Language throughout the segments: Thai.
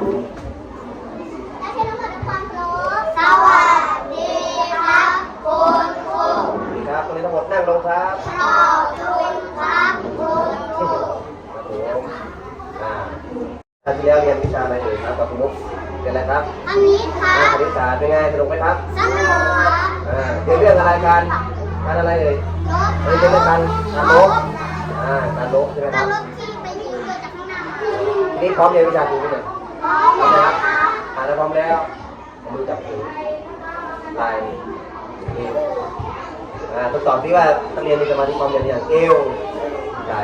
และที่ทั้งหมดด้วยความเคารพสวัสดีครับคุณครูครับวันนี้ทั้งหมดนั่งลงครับขอบคุณครับคุณครูครับผมอ่าท่านที่แล้วเรียนวิชาอะไรเอ่ยครับกับคุณมุกเรียนอะไรครับอันนี้ครัอ่าบคณิตศาสตร์เป็นไงสนุกไหมครับสนุกครับอ่าเรียนเรื่องอะไรกันการอะไรเอ่ยรถเรียนเรื่องการการลบอ่าการลบใช่ไหมคการัรบรถที่ไปยิงเกิดจากข้างหน้าทีนี้พร้อมเรียนวิชาครูไหมเนี่ย พร้อมแล้วครับอ่าแล้วพร้อมแล้วเอามือจับหูไหล่เอวอ่าทดสอบที่ว่านักเรียนมีสมาธิพร้อมเรียนหรือยังเอวไหล่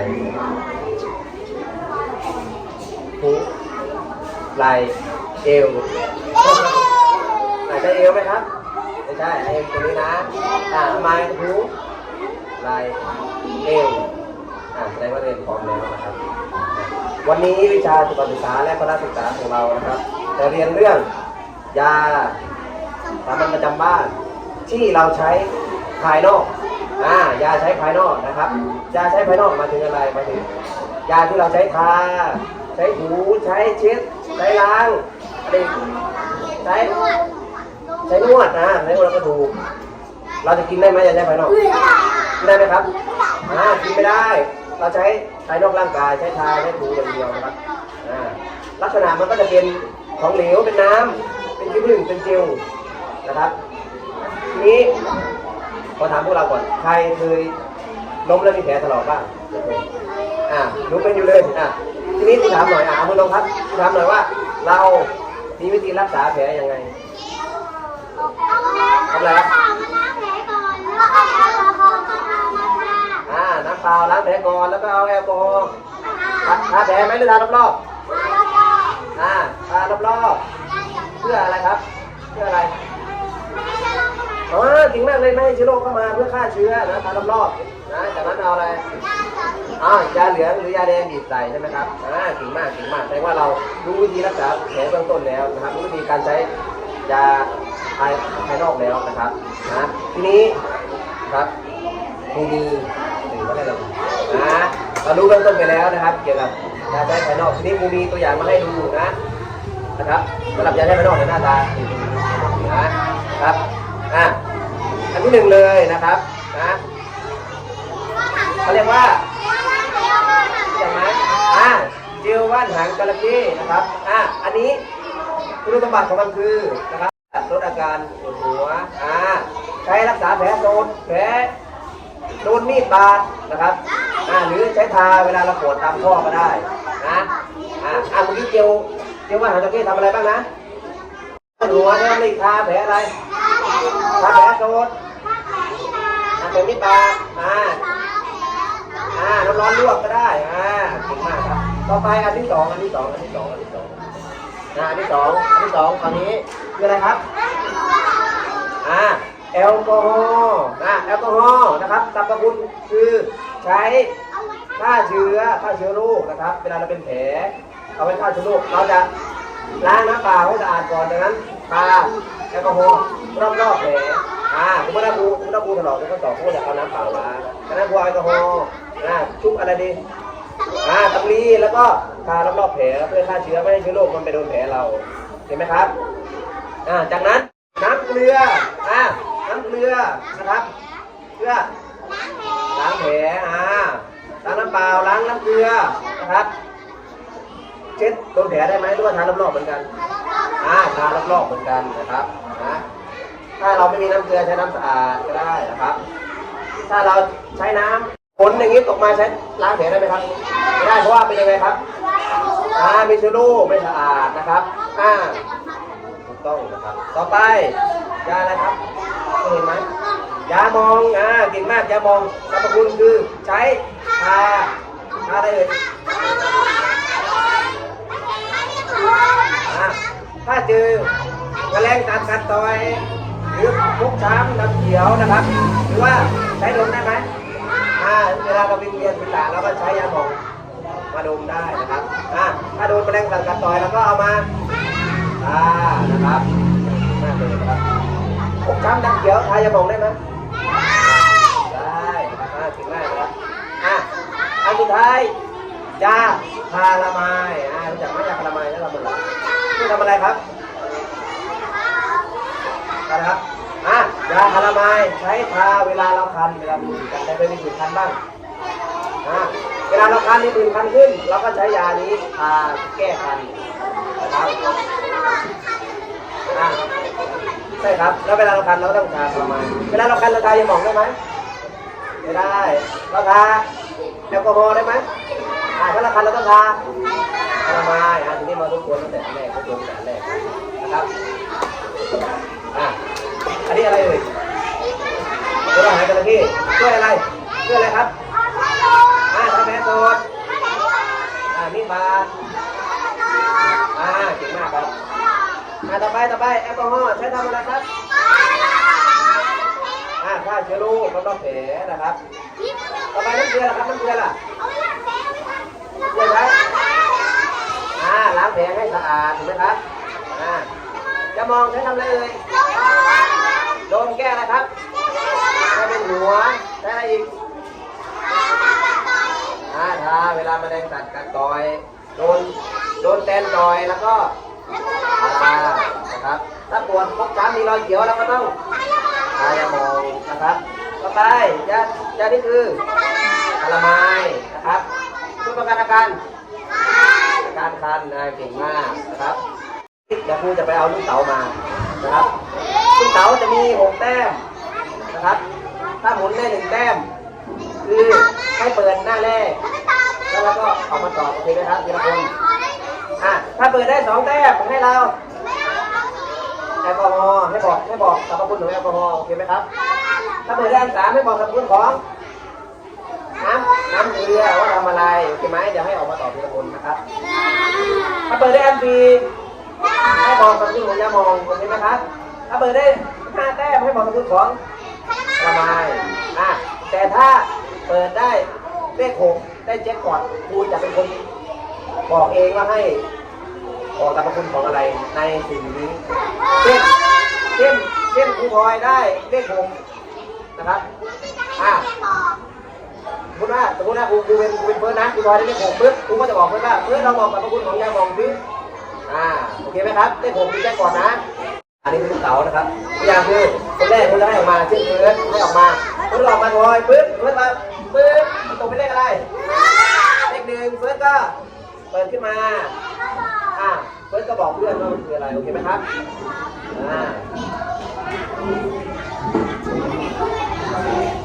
หูไหล่เอวอาจจะเอวไหมครับไม่ใช่เอวตรงนี้นะอ่าม้หูไหล่เอว แสดงว่าเรียนพร้อมแล้วนะครับ วันนี้วิชาสุขศึกษาและพละศึกษาของเรานะครับจะเรียนเรื่องยาสามัญประจำบ้าน ที่เราใช้ภายนอกอ่ายาใช้ภายนอกนะครับยาใช้ภายนอกมาถึงอะไรมาถึงยาที่เราใช้ทาใช้ถูใช้เช็ดใช้ล้างอะไรใช้ใช้นวดนะใช้นวดแล้วก็ถูเราจะกินได้ไหมยาใช้ภายนอกกินได้ไหมครับอ่ากินไม่ได้ เราใช้ภายนอกร่างกายใช้ทาใช้ถูอย่างเดียวนะครับอ่าลักษณะมันก็จะเป็นของเหลวเป็นน้ำเป็นขี้ผึ้งเป็นเจลนะครับทีนี้ขอถามพวกเราก่อนใครเคยล้มแล้วมีแผลถลอกบ้างอ่ารู้เป็นอยู่เลยอะทีนี้ที่ถามหน่อยอะเอามือลงครับที่ถามหน่อยว่า เรามีวิธีรักษาแผลยังไงเอาน้ำทำอะไรครับ เปล่าล้างแผลก่อนแล้วก็เอาแอลกอฮอล์ทาแผลไหมหรือทารอบแล้วก็ๆอ่าทารอบๆเพื่ออะไรครับ เพื่ออะไรอ๋อจริงมากเลยไม่ให้เชื้อโรคเข้ามาเพื่อฆ่าเชื้อนะทารอบๆนะจากนั้นเอาอะไรอ๋อยาเหลืองหรือยาแดงบีบใส่ใช่ไหมครับอ่าเก่งมากเก่งมากแสดงว่าเรารู้วิธีรักษาแผลเบื้องต้นแล้วนะครับรู้วิธีการใช้ยาภายภายนอกแล้วนะครับนะทีนี้ครับครูมี นะเรารู้เบื้องต้นไปแล้วนะครับ เกี่ยวกับยาใช้ภายนอกทีนี้ครูมีตัวอย่างมาให้ดูนะนะครับสำหรับยาใช้ภายนอกในหน้าตานะครับอะอันที่หนึ่งเลยนะครับนะเขาเรียกว่าใช่ไหมอ่าจิวว่านหางจระเข้นะครับอ่าอันนี้คุณสมบัติของมันคือนะครับลดอาการปวดหัวอ่าใช้รักษาแผลโดนแผลโดนมีดบาดนะครับ อ่าหรือใช้ทาเวลาเราปวดตามข้อก็ได้นะอ่าอ่าเมื่อกี้เจียวเจียวว่าหางจระเข้ทำอะไรบ้างนะหัวแล้วนี่ทาแผลอะไรทาแผลโดนทาแผลมีดบาอ่าอ่าน้ำร้อนลวกก็ได้อ่าเก่งมากครับต่อไปอันที่สองอันที่สองอันที่สองอันที่สองอ่าอันที่สองอันที่สองตอนนี้คืออะไรครับอ่าแอลกอฮอล์อ่าแอลกอฮอล์นะครับสรรพคุณคือ ใช้ฆ่าเชื้อฆ่าเชื้อโรคนะครับ เวลาเราเป็นแผลเอาไว้ฆ่าเชื้อโรคเราจะล้างน้ำเปล่าให้สะอาดก่อนจากนั้นทาแอลกอฮอล์รอบๆแผลอ่าสมมติถ้าครูสมมติถ้าครูถลอกแล้วก็ต่อครูจะเอาน้ำเปล่าล้างจากนั้นครูเอาแอลกอฮอล์อ่าชุบอะไรดีอ่าตำลีแล้วก็ทารอบๆแผลเพื่อฆ่าเชื้อไม่ให้เชื้อโรคมันไปโดนแผลเราเห็นไหมครับอ่าจากนั้นน้ำเกลืออ่าน้ำเกลือนะครับเพื่อ ล้างแผลอ่าล้างน้ำเปล่าล้างน้ำเกลือนะครับ เช็ดโดนแผลได้ไหมหรือว่าทารอบๆเหมือนกันอ่าทารอบๆเหมือนกันนะครับนะถ้าเราไม่มีน้ำเกลือใช้น้ำสะอาดก็ได้นะครับ ถ้าเราใช้น้ำฝนอย่างนี้ตกมาใช้ล้างแผลได้ไหมครับไม่ได้เพราะว่าเป็นยังไงครับอ่ามีเชื้อโรคไม่สะอาดนะครับอ่าถูกต้องนะครับ ต่อไปยาอะไรครับเคยเห็นไหม ยามองอ่าเก่งมากยามองสรรพคุณคือใช้ทาทาอะไรเอ่ยถ้าเจอแมลงกัดกัดต่อยหรือฟกช้ำน้ำเขียวนะครับ หรือว่าใช้ดมได้ไหมอ่าเวลาเราไปเรียนศีรษะเราก็ใช้ยาหมองมาดมได้นะครับอ่าถ้าโดนแมลงกัดกัดต่อยเราก็เอามาอ่านะครับมากเลยนะครับฟกช้ำน้ำเขียวทายาหมองได้ไหมได้อ่าถึงมากนะครับ อะ อันสุ ดท้ายยาพาราไมายอ่ารู้จักไหมยาพาราไมายแล้วเราเป็นอะไรอะไรครับนะไรครับอะยาคาราไมายใช้ทาเวลาเราคันเวลาปืนคันใครเคยมีผื่นคันบ้างอะเวลาเราคันมีผื่นคันขึ้น เราก็ใช้ยานี้ทาแก้คันนะครับอะใช่ครับ แล้วเวลาเราคันเราต้องทาคาราไมายเวลาเราคันเราทายาหมองได้ไหมไม่ได้เราทา แอลกอฮอล์ได้ไหมอ่าถ้าเราคันเราต้องทาคาราไมายอะทีนี้มาทบทวนตั้งแต่แรกทบทวนตั้งแต่แรกนะครับอะอันนี้อะไรเอ่ยตัวหายจระเข้ช่วยอะไรช่วยอะไรครับอ่าทำแผลสดอ่ามีบาอ่าเก่งมากครับอ่าต่อไปต่อไปแอลกอฮอล์ใช้ทำอะไรครับ อ่าฆ่าเชื้อโรคแล้วก็แผลนะครับต่อไปน้ำเกลือล่ะครับน้ำเกลือล่ะเกลือไหมอ่าล้างแผลให้สะอาดถูกไหมครับอ่าจะมองใช้ทำอะไรเอ่ยโดนแก้อะไรครับแก้เป็นหัวใช้อะไรอีกอ่าทาเวลาแมลงสัตว์กัดต่อยโดนโดนแตนต่อยแล้วก็ทานะครับถ้าปวดฟกช้ำมีรอยเขียวเราก็ต้อง ทายาหมองนะครับ ต่อไปยายานี่คือคาราไมายนะครับช่วยป้องกันอาการการคันนะเก่งมากนะครับเดี๋ยวครูจะไปเอาลูกเต๋ามานะครับลูกเต๋าจะมีหกแต้มนะครับ ถ้าหมุนได้หนึ่งแต้ม คือให้เปิดหน้าแรกแล้วเราก็ออกมาตอบโอเคไหมครับทีละคนอะถ้าเปิดได้สองแต้มให้เรา แอลกอฮอล์ให้บอกให้บอกสรรพคุณของแอลกอฮอล์โอเคไหมครับ ถ้าเปิดได้อันสามให้บอกสรรพคุณของน้ำน้ำเกลือว่าทำอะไรโอเคไหมเดี๋ยวให้ออกมาตอบทีละคนนะครับถ้าเปิดได้อันสี่ให้บอกสรรพคุณของยาหมองโอเคไหมครับถ้าเปิดได้ห้าแต้มให้บอกสรรพคุณของละไมอะแต่ถ้าเปิดได้เลขหกได้แจ็คพอตครูจะเป็นคนบอกเองว่าให้ บอกสรรพคุณของอะไรในสิ่งนี้เช่นเช่นเช่นครูพลอยได้เลขหกนะครับอะสมมติว่าสมมติว่าครูครูเป็นครูเป็นเฟิร์สนะครูพลอยได้เลขหกปึ๊บครูก็จะบอกเฟิร์สว่าเฟิร์สเราบอกสรรพคุณของยาหมองสิอ่าโอเคไหมครับเลขหกคือแจ็คพอตนะอันนี้คือลูกเต๋านะครับตัวอย่างคือคนแรกคุณจะให้ออกมาเช่นเฟิร์สให้ออกมาคุณออกมาพลอยปึ๊บเฟิร์สมาปึ๊บมันตกเป็นเลขอะไรเลขหนึ่งเฟิร์สก็เปิดขึ้นมา อ่าเฟิร์สก็บอกเพื่อนว่ามันคืออะไร โอเคไหมครับ อ่า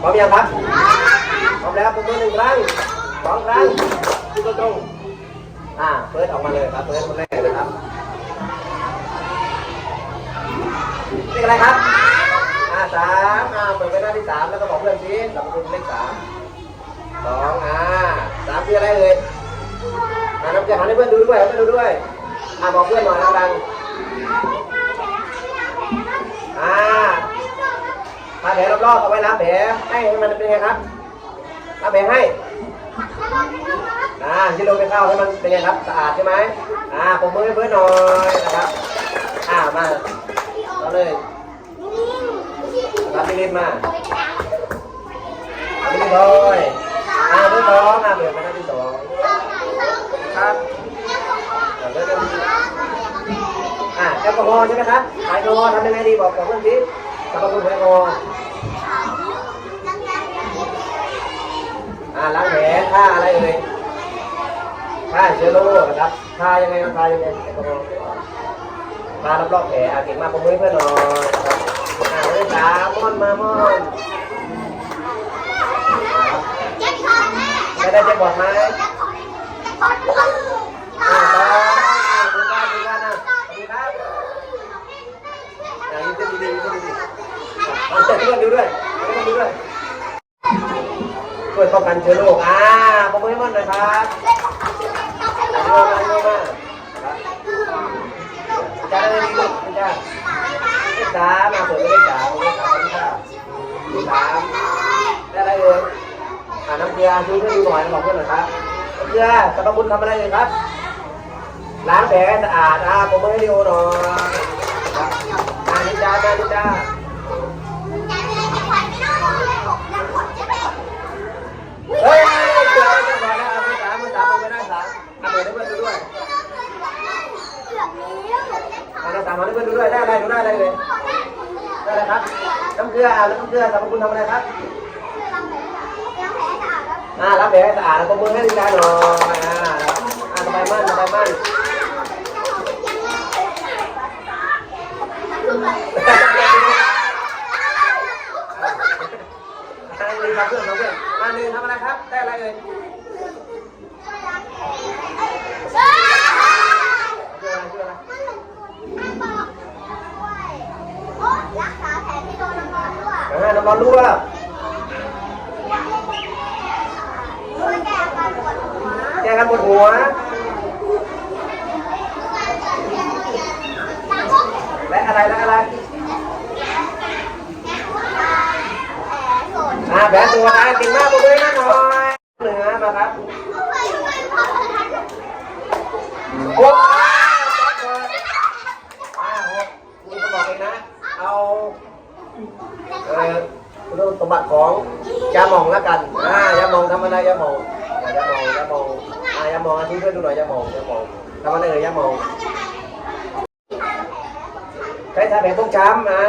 พร้อมยังครับ พร้อมแล้วผมมือหนึ่งครั้งสองครั้งที่ตรงอ่าเฟิร์สออกมาเลยครับเฟิร์สคนแรกเลยครับเลขอะไรครับ อ่าสามอ่าเปิดไปหน้าที่สามแล้วก็บอกเพื่อนสิสรรพคุณเลขสามสองอ่าสามคืออะไรเอ่ยอ่าน้ำจะหันให้เพื่อนดูด้วยให้เพื่อนดูด้วย อ่าบอกเพื่อนหน่อยดังๆอ่าทาแผลรอบๆเอาไว้ล้างแผลให้มันเป็นไงครับล้างแผลให้อ่าที่ลงไปเข้าให้มันเป็นไงครับสะอาดใช่ไหมอ่าผมมือให้เพื่อนหน่อยนะครับอ่ามาเอาเลยรับไมิลินมาเอามิลินเลยอ่าเรื่องสองอ่าเปิดไปหน้าที่สองครับอ่าเรื่องที่อ่า แอลกอฮอล์ใช่ไหมครับแอลกอฮอล์ทำยังไงดีบอกบอกเพื่อนสิสรรพคุณของแอลกอฮอล์อ่าล้างแผลท่าอะไรเอ่ยถ้าเชื้อโรคนะครับทายังไงทายังไงแอลกอฮอล์ทารอบๆแผลอะเก่งมากผมมือให้เพื่อนหน่อยนะครับอ่าเลขสามม่อนมาม่อนจะได้เจ็บบอดไหมอ่าต่ออ่าดูกันดูกันนะดูครับอ่ายิ้มดีๆยิ้มดีๆ เอาเจ็บเพื่อนดูด้วยเพื่อนดูด้วยช่วยป้องกันเชื้อโรคอ่าผมมือให้ม่นหน่อยครับอันนี้มาจ้าครับจะได้ดีลูกจ้าเลขสามาเปิดเลขสามเลขสามสามได้อะไรเอ่ยอ่าน้ำเกลือช่วยเพื่อนดูหน่อยบอกเพื่อนหน่อยครับเกลือสรรพคุณทำอะไรเลยครับล้างแผลให้สะอาดอ่าผมมือให้ดีโอหน่อยอ่านิจ้าจ้านิจ้าเฮ้ยเกลือจะก่อนนะเอามือสามมือสามเอาไปได้สามเอาเปิดให้เพื่อนดูด้วย เกือบนี้ามหาเพื่อนๆดูด้วยได้อะไรดูได้อะไรเลยได้อะไรครับน้ำเก ลืออ่าน้ำเกลือสรรพคุณทำอะไรครับอ่ารับแผลให้สะอาดแล้วก็มือให้ดีการหน่อยอ่าอ่าสบายมั่นสบายมั่นอ่ามีครับเพื่อนครับเพื่อนมาหนึ่งทำอะไรครับ ได้อะไรเลยชื่ออะไรชื่ออะไร รักษาแผลที่โดนน้ำร้ อ่าน้ำร้อนรั่วช่วยแก้กันปวดหัวและอะไรและอะไรอ่าแผลตัวนะก่งมากปรบมือให้หน่อยเหนือมาครับโอ้าหกคุณก็บอกเองนะ เอา เอ่อคุณสมบัติ ของยาหมองแล้วกันอ่ายาหมองทำอะไรยาหมองอ่ายาหมองยาหมองอ่ายาหมองอะทิ้งเพื่อนดูหน่อยยาหมองยาหมองทำอะไรเอ่ยยาหมองใช้ทาแผลฟกช้ำอ่า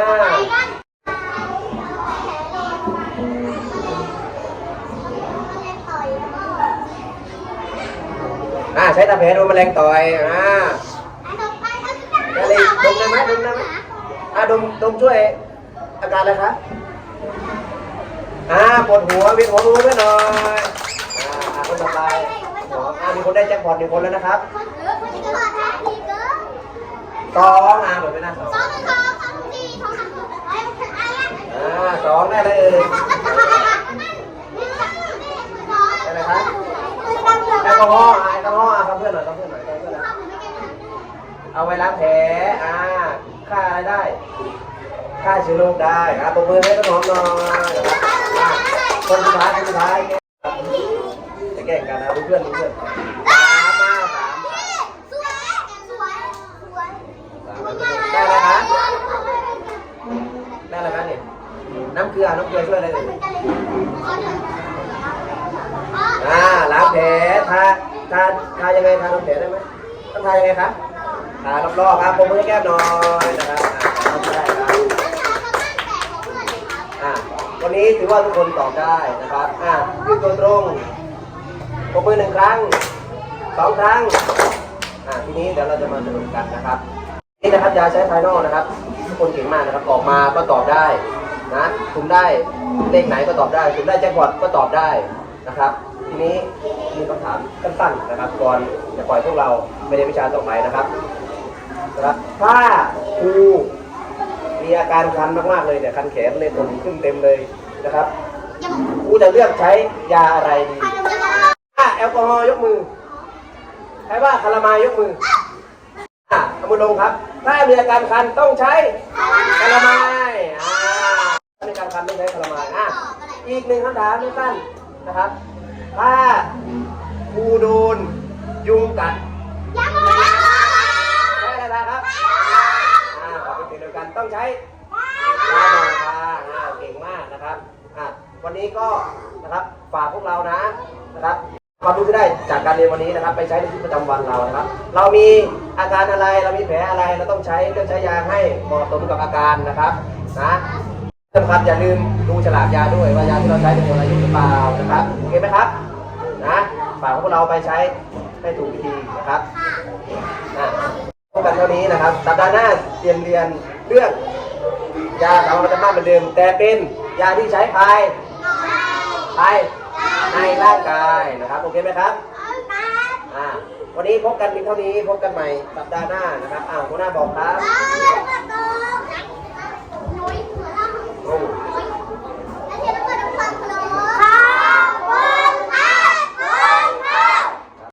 อ่าใช้ตาแผลโดนแมลงต่อยอ่าได้เลยดมได้ไหมดมได้ไหมอ่าดมดมช่วยอาการอะไรคะ อ่าปวดหัวเวียนหัวรู้ไหมหน่อยอ่าคนต่อไปหัวอ่ามีคนได้แจ็คพอตหนึ่งคนแล้วนะครับสองอ่าเหมือนเป็นหน้าสองสอ่าสองได้เลยเอ่ยแอลกอฮอล์อ่าแอลกอฮอล์อ่ากับเพื่อนหน่อยกับเพื่อนหน่อยกับเพื่อนหน่อยเอาไว้ล้างแผลอ่าฆ่าอะไรได้ฆ่าเชื้อโรคได้อ่าปรบมือให้ต้นหอมหน่อย คนสุดท้ายคนสุดท้ายจะแกล้งกันนะเพื่อนเพื่อนสามมาสามได้อะไรคะได้อะไรคะเนี่ยน้ำเกลือ น้ำเกลือช่วยอะไรเลยอ่าล้างแผลทาทาทายังไงทาลงแผลได้ไหมต้องทายังไงครับทารอบๆครับปมมือให้แก้มหน่อยนะครับ วันนี้ถือว่าทุกคนตอบได้นะครับ อ่ายืนตัวตรงปมมือหนึ่งครั้งสองครั้ง อ่าทีนี้เดี๋ยวเราจะมาสรุปกันนะครับ นี่นะครับยาใช้ภายนอกนะครับ ทุกคนเก่งมากนะครับออกมาก็ตอบได้นะคุณได้เลขไหนก็ตอบได้คุณได้แจ็คพอตก็ตอบได้นะครับ ทีนี้มีคำถามสั้นๆนะครับ ก่อนจะปล่อยพวกเราไปเรียนวิชาต่อไปนะครับนะครับถ้าครู มีอาการคันมากๆเลยเนี่ยคันแขนเลยผมขึ้นเต็มเลยนะครับครูจะเลือกใช้ยาอะไรดีถ้าแอลกอฮอล์ยกมือใครว่าคารามายกมืออะเอามือลงครับ ถ้ามีอาการคันต้องใช้คาราไมายอ่าถ้ามีอาการคันต้องใช้คาราไมายอะอีกหนึ่งคำถามสั้นๆนะครับ ถ้าครูโดนยุงกัดใช้อะไรนะครับ ต้องใช้ยามองทาเก่งมากนะครับอะวันนี้ก็นะครับฝากพวกเรานะนะครับความรู้ที่ได้จากการเรียนวันนี้นะครับ ไปใช้ในชีวิตประจำวันเรานะครับ เรามีอาการอะไรเรามีแผลอะไรเราต้องใช้เลือกใช้ยาให้เหมาะสมกับอาการนะครับนะสำคัญอย่าลืมดูฉลากยาด้วยว่ายาที่เราใช้เป็นคนอายุหรือเปล่านะครับโอเคไหมครับนะฝากพวกเราไปใช้ให้ถูกวิธีนะครับนะพบกันเท่านี้นะครับสัปดาห์หน้าเรียนเรียน เรื่องยาสามัญประจำบ้านเหมือนเดิม แต่เป็นยาที่ใช้ภายภายในร่างกายนะครับโอเคไหมครับอ่าวันนี้พบกันเพียงเท่านี้พบกันใหม่สัปดาห์หน้านะครับอ้าวหัวหน้าบอกครับ Bye.